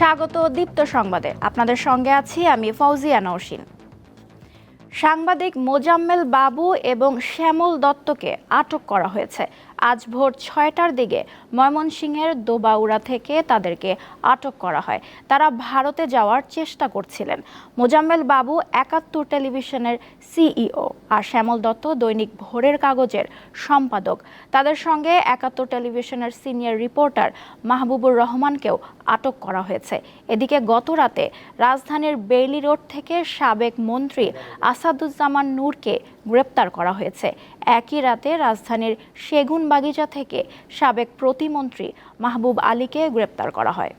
স্বাগত দীপ্ত সংবাদে। আপনাদের সঙ্গে আছি আমি ফৌজিয়া নৌসিন সাংবাদিক মোজাম্মেল বাবু এবং শ্যামল দত্তকে আটক করা হয়েছে। আজ ভোর ছয়টার দিকে ময়মনসিংহের দোবাউড়া থেকে তাদেরকে আটক করা হয়। তারা ভারতে যাওয়ার চেষ্টা করছিলেন। মোজাম্মেল বাবু একাত্তর টেলিভিশনের সিইও আর শ্যামল দত্ত দৈনিক ভোরের কাগজের সম্পাদক। তাদের সঙ্গে একাত্তর টেলিভিশনের সিনিয়র রিপোর্টার মাহবুবুর রহমানকেও আটক করা হয়েছে। এদিকে গত রাতে রাজধানীর বেইলি রোড থেকে সাবেক মন্ত্রী আসাদুজ্জামান নূরকে গ্রেপ্তার করা হয়েছে। একই রাতে রাজধানীর সেগুন বাগিচা থেকে সাবেক প্রতিমন্ত্রী মাহবুব আলীকে গ্রেপ্তার করা হয়।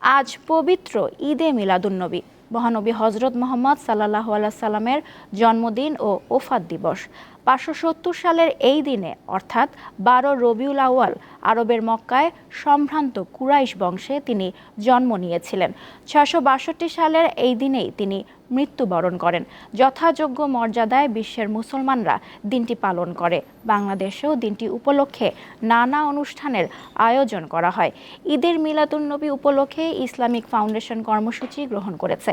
আজ পবিত্র ঈদে মিলাদুন্নবী, মহানবী হজরত মোহাম্মদ সাল্লাহ সাল্লামের জন্মদিন ও ওফাত দিবস। পাঁচশো সত্তর সালের এই দিনে, অর্থাৎ বারো রবিউল আউয়াল আরবের মক্কায় সম্ভ্রান্ত কুরাইশ বংশে তিনি জন্ম নিয়েছিলেন। ছয়শো বাষট্টি সালের এই দিনেই তিনি মৃত্যুবরণ করেন। যথাযোগ্য মর্যাদায় বিশ্বের মুসলমানরা দিনটি পালন করে। বাংলাদেশেও দিনটি উপলক্ষে নানা অনুষ্ঠানের আয়োজন করা হয়। ঈদের মিলাদুন্নবী উপলক্ষে ইসলামিক ফাউন্ডেশন কর্মসূচি গ্রহণ করেছে।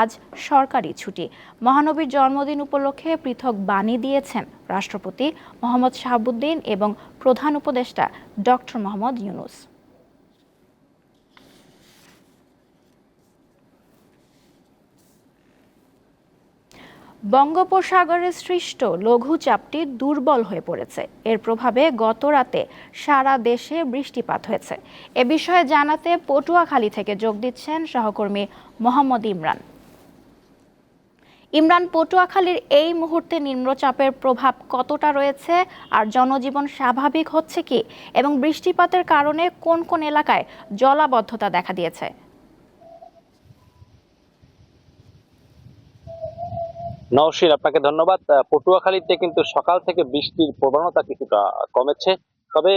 আজ সরকারি ছুটি। মহানবীর জন্মদিন উপলক্ষে পৃথক বাণী দিয়েছেন রাষ্ট্রপতি মোহাম্মদ শাহাবুদ্দিন এবং প্রধান উপদেষ্টা ডক্টর মোহাম্মদ ইউনুস। বঙ্গোপসাগরে সৃষ্ট লঘুচাপটি দুর্বল হয়ে পড়েছে। এর প্রভাবে গত রাতে সারা দেশে বৃষ্টিপাত হয়েছে। এ বিষয়ে জানাতে পটুয়াখালী থেকে যোগ দিচ্ছেন সহকর্মী মোহাম্মদ ইমরান। ইমরান পটুয়াখালীর এই মুহূর্তে নিম্নচাপের প্রভাব কতটা রয়েছে আর জনজীবন স্বাভাবিক হচ্ছে কি এবং বৃষ্টিপাতের কারণে কোন কোন এলাকায় জলাবদ্ধতা দেখা দিয়েছে? নওশির, আপনাকে ধন্যবাদ। পটুয়াখালীতে কিন্তু সকাল থেকে বৃষ্টির প্রবণতা কিছুটা কমেছে। তবে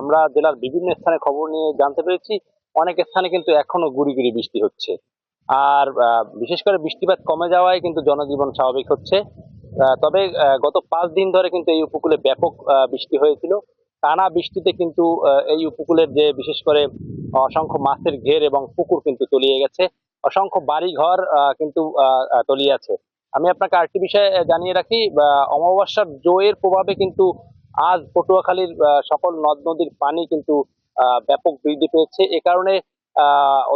আমরা জেলার বিভিন্ন স্থানে খবর নিয়ে জানতে পেরেছি, অনেক স্থানে কিন্তু এখনও গুড়ি গুড়ি বৃষ্টি হচ্ছে। আর বিশেষ করে বৃষ্টিপাত কমে যাওয়ায় কিন্তু জনজীবন স্বাভাবিক হচ্ছে। তবে গত পাঁচ দিন ধরে কিন্তু এই উপকূলে ব্যাপক বৃষ্টি হয়েছিল। টানা বৃষ্টিতে কিন্তু এই উপকূলের যে বিশেষ করে অসংখ্য মাছের ঘের এবং পুকুর কিন্তু তলিয়ে গেছে। অসংখ্য বাড়ি ঘর কিন্তু তলিয়ে আছে। আমি আপনাকে আরেকটি বিষয়ে জানিয়ে রাখি অমাবস্যার জোয়ের প্রভাবে কিন্তু আজ পটুয়াখালীর সকল নদ নদীর পানি কিন্তু ব্যাপক বৃদ্ধি পেয়েছে। এ কারণে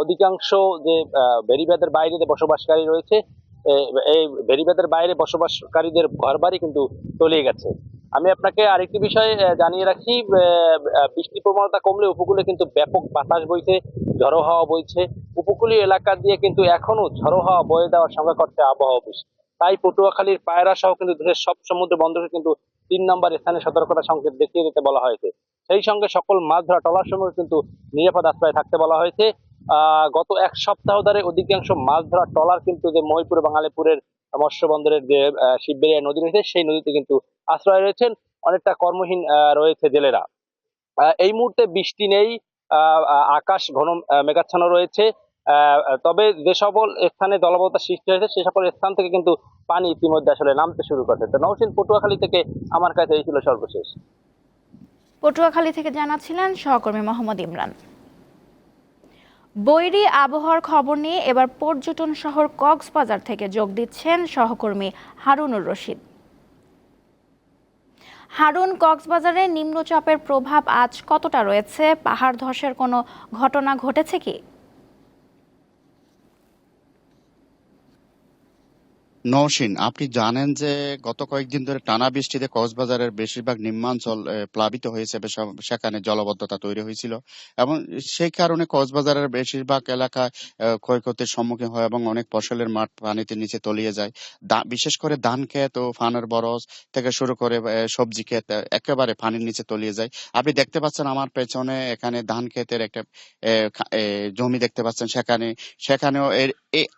অধিকাংশ যে বেড়িবাঁধের বাইরে যে বসবাসকারী রয়েছে এই বেড়িবাঁধের বাইরে বসবাসকারীদের ঘর বাড়ি কিন্তু তলিয়ে গেছে। আমি আপনাকে আরেকটি বিষয় জানিয়ে রাখি বৃষ্টির প্রবণতা কমলে উপকূলে কিন্তু ব্যাপক বাতাস বইছে, ঝড়ো হাওয়া বইছে। উপকূলীয় এলাকা দিয়ে কিন্তু এখনও ঝড়ো হাওয়া বয়ে দেওয়ার সঙ্গে করছে আবহাওয়া অফিস। তাই পটুয়াখালীর পায়রা সহ কিন্তু দেশের সব সমুদ্র বন্দরকে কিন্তু তিন নম্বর স্থানে সতর্কতা সংকেত দেখিয়ে দিতে বলা হয়েছে। সেই সঙ্গে সকল মাছ ধরা টলার সময় কিন্তু নিরাপদ আশ্রয় থাকতে বলা হয়েছে। গত এক সপ্তাহ ধরে অধিকাংশ মাছ ধরা টলার কিন্তু যে মহিপুর বাঙালিপুরের মৎস্য বন্দরের যে শিববেরিয়া নদী রয়েছে, সেই নদীতে কিন্তু আশ্রয় রয়েছেন। অনেকটা কর্মহীন রয়েছে জেলেরা। এই মুহূর্তে বৃষ্টি নেই আকাশ ঘন মেঘাচ্ছন্ন রয়েছে। তবে যে সকল স্থানে জলবদ্ধতা সৃষ্টি হয়েছে, সে সকল স্থান থেকে কিন্তু পানি ইতিমধ্যে আসলে নামতে শুরু করেছে। তো নৌসিন পটুয়াখালী থেকে আমার কাছে এই ছিল সর্বশেষ। পটুয়াখালী থেকে জানাচ্ছিলেন সহকর্মী মোহাম্মদ ইমরান। বৈরি আবহাওয়ার খবর নিয়ে এবার পর্যটন শহর কক্সবাজার থেকে যোগ দিচ্ছেন সহকর্মী হারুনুর রশিদ। হারুন, কক্সবাজারে নিম্নচাপের প্রভাব আজ কতটা রয়েছে? পাহাড় ধসের কোনো ঘটনা ঘটেছে কি? নওশিন আপনি জানেন যে গত কয়েকদিন ধরে টানা বৃষ্টিতে কক্সবাজারের বেশিরভাগ নিম্নাঞ্চল প্লাবিত হয়েছে সেখানে জলবদ্ধতা তৈরি হয়েছিল। এবং সেই কারণে কক্সবাজারের বেশিরভাগ এলাকায় আহ, ক্ষয়ক্ষতির সম্মুখীন হয় এবং অনেক ফসলের মাঠ পানিতে নিচে তলিয়ে যায়। বিশেষ করে ধান ক্ষেত ও ফানের বরজ থেকে শুরু করে সবজি ক্ষেত একেবারে পানির নিচে তলিয়ে যায়। আপনি দেখতে পাচ্ছেন আমার পেছনে এখানে ধান ক্ষেতের একটা জমি দেখতে পাচ্ছেন। সেখানে সেখানেও এর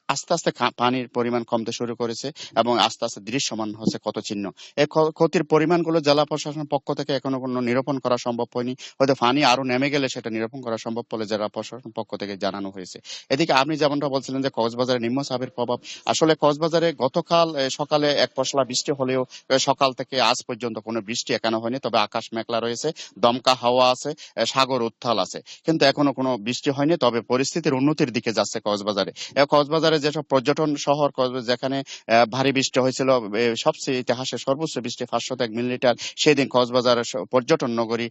আস্তে আস্তে পানির পরিমাণ কমতে শুরু করেছে। হয়েছে এবং আস্তে আস্তে দৃশ্যমান হচ্ছে ক্ষত চিহ্ন। এই ক্ষ- ক্ষতির পরিমাণগুলো জেলা প্রশাসনের পক্ষ থেকে এখনও কোনো নিরূপণ করা সম্ভব হয়নি। হয়তো পানি আরও নেমে গেলে সেটা নিরূপণ করা সম্ভব বলে জেলা প্রশাসনের পক্ষ থেকে জানানো হয়েছে। এদিকে আপনি যেমনটা বলছিলেন যে কক্সবাজারে নিম্নচাপের প্রভাব, আসলে কক্সবাজারে গতকাল সকালে এক পশলা বৃষ্টি হলেও সকাল থেকে আজ পর্যন্ত কোনো বৃষ্টি এখানে হয়নি, তবে আকাশ মেঘলা রয়েছে, দমকা হাওয়া আছে সাগর উত্থাল আছে। কিন্তু এখনও কোনো বৃষ্টি হয়নি, তবে পরিস্থিতির উন্নতির দিকে যাচ্ছে কক্সবাজারে। কক্সবাজারে যেসব পর্যটন শহর যেখানে ভারী বৃষ্টি হয়েছিল। সবচেয়ে ইতিহাসে সর্বোচ্চ বৃষ্টি পাঁচশো এক মিলিমিটার সেদিন কক্সবাজার পর্যটন নগরী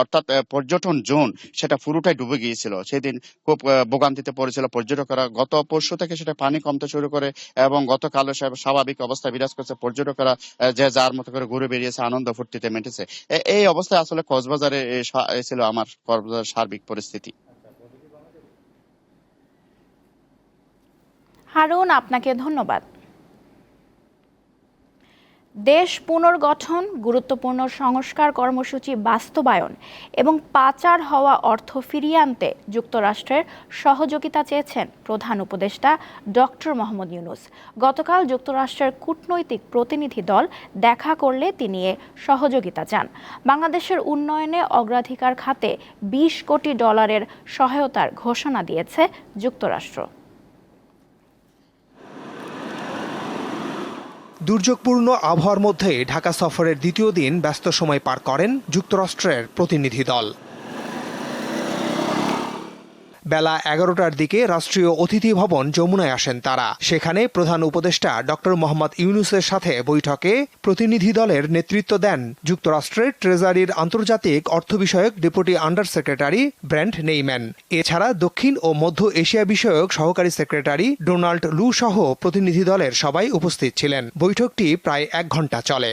অর্থাৎ পর্যটন জোন, সেটা পুরোটাই ডুবে গিয়েছিল। সেদিন খুব ভোগান্তিতে পড়েছিল পর্যটকরা। গত পরশু থেকে সেটা পানি কমতে শুরু করে এবং গতকালও স্বাভাবিক অবস্থা বিরাজ করছে পর্যটকরা যে যার মতো করে ঘুরে বেরিয়েছে আনন্দ ফুর্তিতে মেটেছে। এই অবস্থায় আসলে কক্সবাজারে ছিল আমার কক্সবাজার সার্বিক পরিস্থিতি। হারুন, আপনাকে ধন্যবাদ। দেশ পুনর্গঠন, গুরুত্বপূর্ণ সংস্কার কর্মসূচি বাস্তবায়ন এবং পাচার হওয়া অর্থ ফিরিয়ে আনতে যুক্তরাষ্ট্রের সহযোগিতা চেয়েছেন প্রধান উপদেষ্টা ডক্টর মোহাম্মদ ইউনুস। গতকাল যুক্তরাষ্ট্রের কূটনৈতিক প্রতিনিধি দল দেখা করলে তিনি এ সহযোগিতা চান। বাংলাদেশের উন্নয়নে অগ্রাধিকার খাতে বিশ কোটি ডলারের সহায়তার ঘোষণা দিয়েছে যুক্তরাষ্ট্র। দুর্যোগপূর্ণ আবহাওয়ার মধ্যে ঢাকা সফরের দ্বিতীয় দিন ব্যস্ত সময় পার করেন যুক্তরাষ্ট্রের প্রতিনিধি দল। বেলা এগারোটার দিকে রাষ্ট্রীয় অতিথি ভবন যমুনায় আসেন তারা। সেখানে প্রধান উপদেষ্টা ডক্টর মোহাম্মদ ইউনুসের সাথে বৈঠকে প্রতিনিধি দলের নেতৃত্ব দেন যুক্তরাষ্ট্রের ট্রেজারির আন্তর্জাতিক অর্থ বিষয়ক deputy under secretary Brent Neiman. এছাড়া দক্ষিণ ও মধ্য এশিয়া বিষয়ক সহকারী সেক্রেটারি ডোনাল্ড লু সহ প্রতিনিধি দলের সবাই উপস্থিত ছিলেন। বৈঠকটি প্রায় এক ঘণ্টা চলে।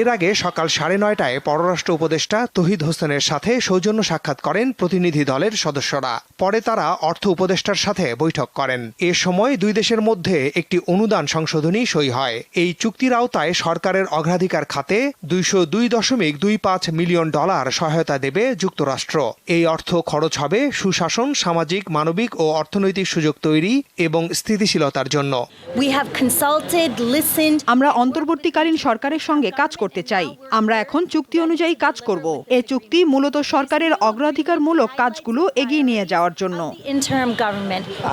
এর আগে সকাল সাড়ে নয়টায় পররাষ্ট্র উপদেষ্টা তহিদ হোসেনের সাথে সৌজন্য সাক্ষাৎ করেন প্রতিনিধি দলের সদস্যরা। পরে তারা অর্থ উপদেষ্টার সাথে বৈঠক করেন। এ সময় দুই দেশের মধ্যে একটি অনুদান সংশোধনী সই হয়। এই চুক্তির আওতায় সরকারের অগ্রাধিকার খাতে দুইশো দুই দশমিক দুই পাঁচ মিলিয়ন ডলার সহায়তা দেবে যুক্তরাষ্ট্র। এই অর্থ খরচ হবে সুশাসন সামাজিক মানবিক ও অর্থনৈতিক সুযোগ তৈরি এবং স্থিতিশীলতার জন্য। আমরা অন্তর্বর্তীকালীন সরকারের সঙ্গে কাজ করতে চাই। আমরা এখন চুক্তি অনুযায়ী কাজ করব। এ চুক্তি মূলত সরকারের অগ্রাধিকারমূলক কাজগুলো এগিয়ে নিয়ে যাওয়ার জন্য.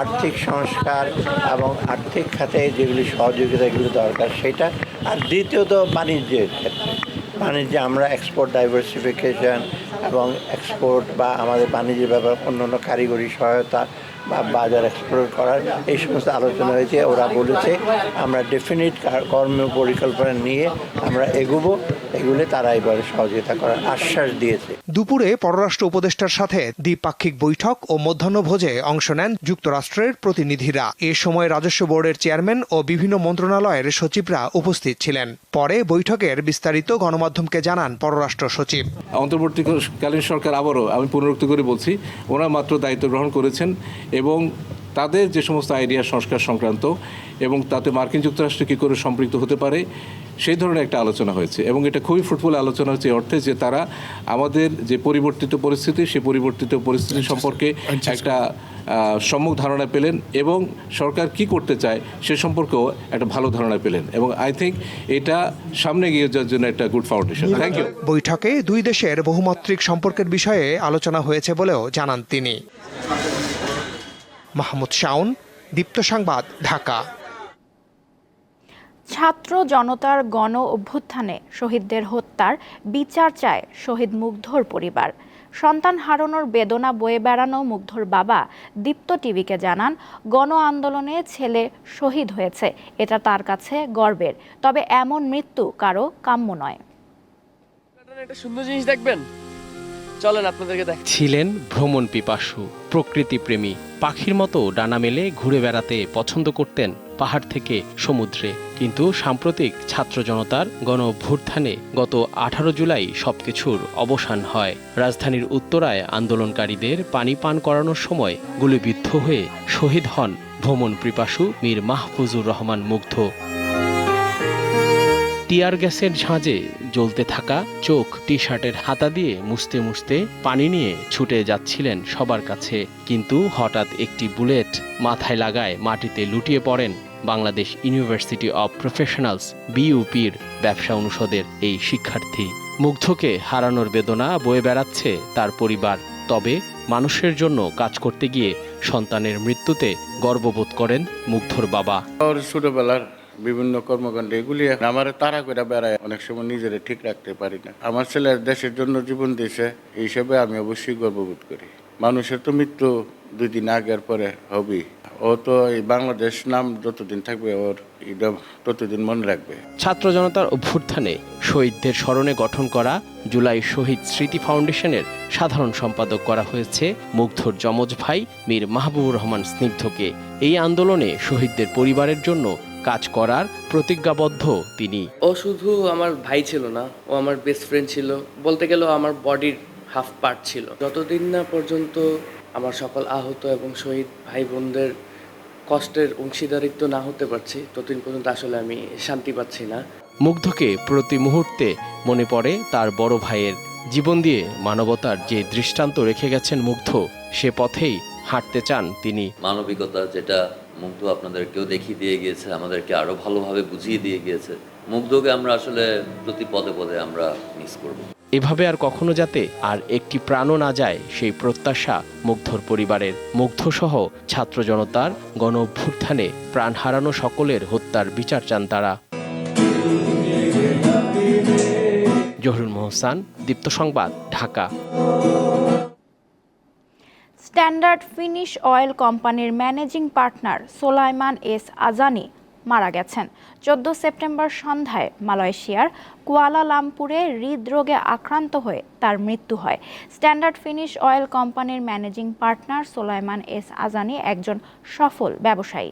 আর্থিক সংস্কার এবং আর্থিক খাতে যেগুলি সহযোগিতাগুলো দরকার সেটা আর দ্বিতীয়ত বাণিজ্যের ক্ষেত্রে। বাণিজ্যে আমরা এক্সপোর্ট ডাইভার্সিফিকেশন এবং এক্সপোর্ট বা আমাদের বাণিজ্যের ব্যাপার অন্যান্য কারিগরি সহায়তা বাজার এক্সপ্লোর করার এই সমস্ত আলোচনা হয়েছে ওরা বলেছে আমরা ডেফিনিট কর্ম পরিকল্পনা নিয়ে আমরা এগোবো এগুলো তারা এবারে সহযোগিতা করার আশ্বাস দিয়েছে। দুপুরে পররাষ্ট্র উপদেষ্টার সাথে দ্বিপাক্ষিক বৈঠক ও মধ্যাহ্নভোজে অংশ নেন যুক্তরাষ্ট্রের প্রতিনিধিরা। এ সময় রাজস্ব বোর্ডের চেয়ারম্যান ও বিভিন্ন মন্ত্রণালয়ের সচিবরা উপস্থিত ছিলেন। পরে বৈঠকের বিস্তারিত গণমাধ্যমকে জানান পররাষ্ট্র সচিব। অন্তর্বর্তীকালীন সরকার আবারও আমি পুনরুক্তি করে বলছি ওনারা মাত্র দায়িত্ব গ্রহণ করেছেন। এবং তাদের যে সমস্ত আইডিয়া সংস্কার সংক্রান্ত এবং তাতে মার্কিন যুক্তরাষ্ট্র কী করে সম্পৃক্ত হতে পারে সেই ধরনের একটা আলোচনা হয়েছে। এবং এটা খুবই ফ্রুটফুল আলোচনা হচ্ছে অর্থে যে তারা আমাদের যে পরিবর্তিত পরিস্থিতি সেই পরিবর্তিত পরিস্থিতি সম্পর্কে একটা আহ, সম্যক ধারণা পেলেন এবং সরকার কি করতে চায় সে সম্পর্কেও একটা ভালো ধারণা পেলেন। এবং আই থিঙ্ক এটা সামনে গিয়ে যাওয়ার জন্য একটা গুড ফাউন্ডেশন থ্যাংক ইউ বৈঠকে দুই দেশের বহুমাত্রিক সম্পর্কের বিষয়ে আলোচনা হয়েছে বলেও জানান তিনি। মাহমুদ শাওন দীপ্ত সংবাদ ঢাকা। ছাত্র জনতার গণ অভ্যুত্থানে শহীদদের হত্যার বিচার চায় শহীদ মুগ্ধর পরিবার। সন্তান হারানোর বেদনা বয়ে বেড়ানো মুগ্ধর বাবা দীপ্ত টিভিকে জানান গণ আন্দোলনে ছেলে শহীদ হয়েছে এটা তার কাছে গর্বের। তবে এমন মৃত্যু কারও কাম্য নয়। একটা সুন্দর জিনিস দেখবেন চলেন আপনাদেরকে দেখ ছিলেন ভ্রমণ পিপাসু, প্রকৃতিপ্রেমী, পাখির মতো ডানা মেলে ঘুরে বেড়াতে পছন্দ করতেন পাহাড় থেকে সমুদ্রে। কিন্তু সাম্প্রতিক ছাত্র জনতার গণ অভ্যুত্থানে গত আঠারো জুলাই সবকিছুর অবসান হয়। রাজধানীর উত্তরায় আন্দোলনকারীদের পানি পান করানোর সময় গুলিবিদ্ধ হয়ে শহীদ হন ভ্রমণ পিপাসু মীর মাহফুজুর রহমান মুগ্ধ। টিয়ার গ্যাসের ঝাঁজে জ্বলতে থাকা চোখ টি শার্টের হাতা দিয়ে মুছতে মুছতে পানি নিয়ে ছুটে যাচ্ছিলেন সবার কাছে। কিন্তু হঠাৎ একটি বুলেট মাথায় লাগায় মাটিতে লুটিয়ে পড়েন বাংলাদেশ ইউনিভার্সিটি অব প্রফেশনালস, বিইউপির ব্যবসা অনুষদের এই শিক্ষার্থী। মুগ্ধকে হারানোর বেদনা বয়ে বেড়াচ্ছে তার পরিবার। তবে মানুষের জন্য কাজ করতে গিয়ে সন্তানের মৃত্যুতে গর্ববোধ করেন মুগ্ধর বাবা। ছোটবেলার বিভিন্ন কর্মকাণ্ড, এগুলি আমার তারা করে বেড়ায়, অনেক সময় নিজেরা ঠিক রাখতে পারি না। আমার ছেলে দেশের জন্য জীবন দিয়েছে, এই হিসেবে আমি অবশ্যই গর্ববোধ করি। মানুষের তো মৃত্যু দুই দিন আগের পরে হবেই। ও তো এই বাংলাদেশ নাম যতদিন থাকবে, ওর ততদিন মনে রাখবে। ছাত্র জনতার অভ্যুত্থানে শহীদদের স্মরণে গঠন করা জুলাই শহীদ স্মৃতি ফাউন্ডেশনের সাধারণ সম্পাদক করা হয়েছে মুগ্ধর যমজ ভাই, মীর মাহবুবুর রহমান স্নিগ্ধকে। এই আন্দোলনে শহীদদের পরিবারের জন্য কাজ করার প্রতিজ্ঞাবদ্ধ তিনি। ও শুধু আমার ভাই ছিল না ও আমার বেস্ট ফ্রেন্ড ছিল। বলতে গেলে আমার বডির হাফ পার্ট ছিল। যতদিন না পর্যন্ত আমার সকল আহত এবং শহীদ ভাই বোনদের কষ্টের অংশীদারিত্ব না হতে পারছি ততদিন পর্যন্ত আসলে আমি শান্তি পাচ্ছি না। মুগ্ধকে প্রতি মুহূর্তে মনে পড়ে তার বড় ভাইয়ের জীবন দিয়ে মানবতার যে দৃষ্টান্ত রেখে গেছেন মুগ্ধ সে পথেই হাঁটতে চান তিনি। মানবিকতা যেটা মুগ্ধ আপনাদেরকেও দেখিয়ে দিয়ে গিয়েছে, আমাদেরকে আরও ভালোভাবে বুঝিয়ে দিয়ে গিয়েছে। মুগ্ধকে আমরা আসলে প্রতি পদে পদে আমরা মিস করব। এভাবে আর কখনো যাতে আর একটি প্রাণও না যায় সেই প্রত্যাশা মুগ্ধর পরিবারের। মুগ্ধসহ ছাত্র জনতার গণ অভ্যুত্থানে প্রাণ হারানো সকলের হত্যার বিচার চান তারা। Zahurul Mohsan, Deepto Sangbad, Dhaka. Standard Finnish Oil Company managing partner Solaiman S Azani মারা গেছেন। চোদ্দ সেপ্টেম্বর সন্ধ্যায় মালয়েশিয়ার কুয়ালালামপুরে হৃদরোগে আক্রান্ত হয়ে তার মৃত্যু হয়। Standard Finnish Oil Company managing partner Solaiman S Azani একজন সফল ব্যবসায়ী।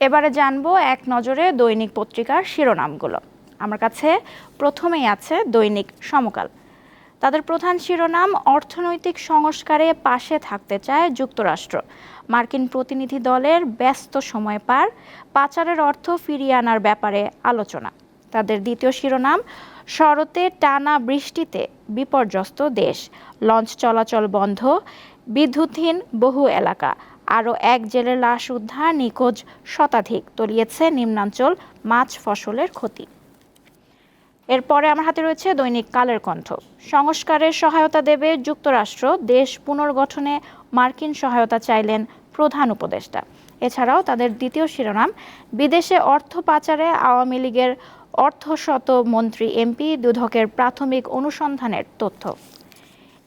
এবারে জানব এক নজরে দৈনিক পত্রিকার শিরোনামগুলো। আমার কাছে প্রথমেই আছে দৈনিক সমকাল। তাদের প্রধান শিরোনাম, অর্থনৈতিক সংস্কারে পাশে থাকতে চায় যুক্তরাষ্ট্র। মার্কিন প্রতিনিধি দলের ব্যস্ত সময় পার, পাচারের অর্থ ফিরিয়ে আনার ব্যাপারে আলোচনা। তাদের দ্বিতীয় শিরোনাম, শরতে টানা বৃষ্টিতে বিপর্যস্ত দেশ। লঞ্চ চলাচল বন্ধ, বিদ্যুৎহীন বহু এলাকা। আরও এক জেলের লাশ উদ্ধার নিখোঁজ শতাধিক, তলিয়েছে নিম্নাঞ্চল মাছ ফসলের ক্ষতি। এরপরে আমার হাতে রয়েছে দৈনিক কালের কণ্ঠ। সংস্কারের সহায়তা দেবে যুক্তরাষ্ট্র, দেশ পুনর্গঠনে মার্কিন সহায়তা চাইলেন প্রধান উপদেষ্টা। এছাড়াও তাদের দ্বিতীয় শিরোনাম, বিদেশে অর্থ পাচারে আওয়ামী লীগের অর্থশত মন্ত্রী এমপি দুধকের প্রাথমিক অনুসন্ধানের তথ্য।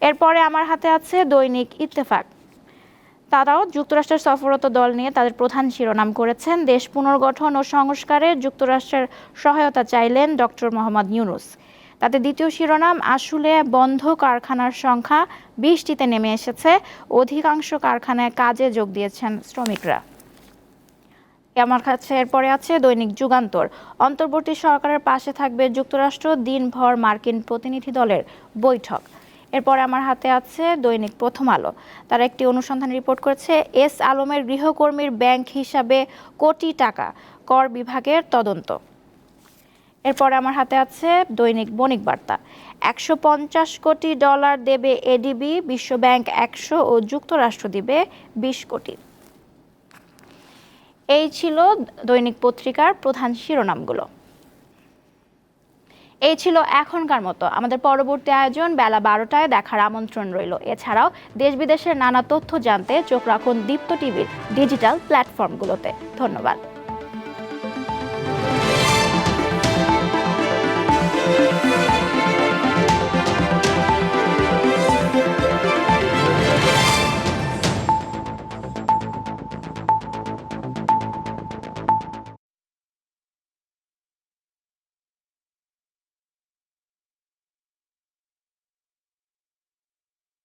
এরপরে আমার হাতে আছে দৈনিক ইত্তেফাক। তারাও যুক্তরাষ্ট্রের সফররত দল নিয়ে তাদের প্রধান শিরোনাম করেছেন। দেশ পুনর্গঠন ও সংস্কারে যুক্তরাষ্ট্রের সহায়তা চাইলেন ডক্টর মোহাম্মদ ইউনুস। তাতে দ্বিতীয় শিরোনাম, আসলে বন্ধ কারখানার সংখ্যা বিশটিতে নেমে এসেছে। অধিকাংশ কারখানায় কাজে যোগ দিয়েছেন শ্রমিকরা। আমার কাছে এরপরে আছে দৈনিক যুগান্তর। অন্তর্বর্তী সরকারের পাশে থাকবে যুক্তরাষ্ট্র। দিনভর মার্কিন প্রতিনিধি দলের বৈঠক। এরপরে আমার হাতে আছে দৈনিক প্রথম আলো। তারা একটি অনুসন্ধান রিপোর্ট করেছে, এস আলমের গৃহকর্মীর ব্যাংক হিসাবে কোটি টাকা কর বিভাগের তদন্ত। এরপর আমার হাতে আছে দৈনিক বণিক বার্তা। একশো পঞ্চাশ কোটি ডলার দেবে এডিবি, বিশ্বব্যাংক একশো ও যুক্তরাষ্ট্র দিবে বিশ কোটি। এই ছিল দৈনিক পত্রিকার প্রধান শিরোনামগুলো। এই ছিল এখনকার মতো। আমাদের পরবর্তী আয়োজন বেলা বারোটায় দেখার আমন্ত্রণ রইল। এছাড়াও দেশ বিদেশের নানা তথ্য জানতে চোখ রাখুন দীপ্ত টিভির ডিজিটাল প্ল্যাটফর্মগুলোতে। ধন্যবাদ।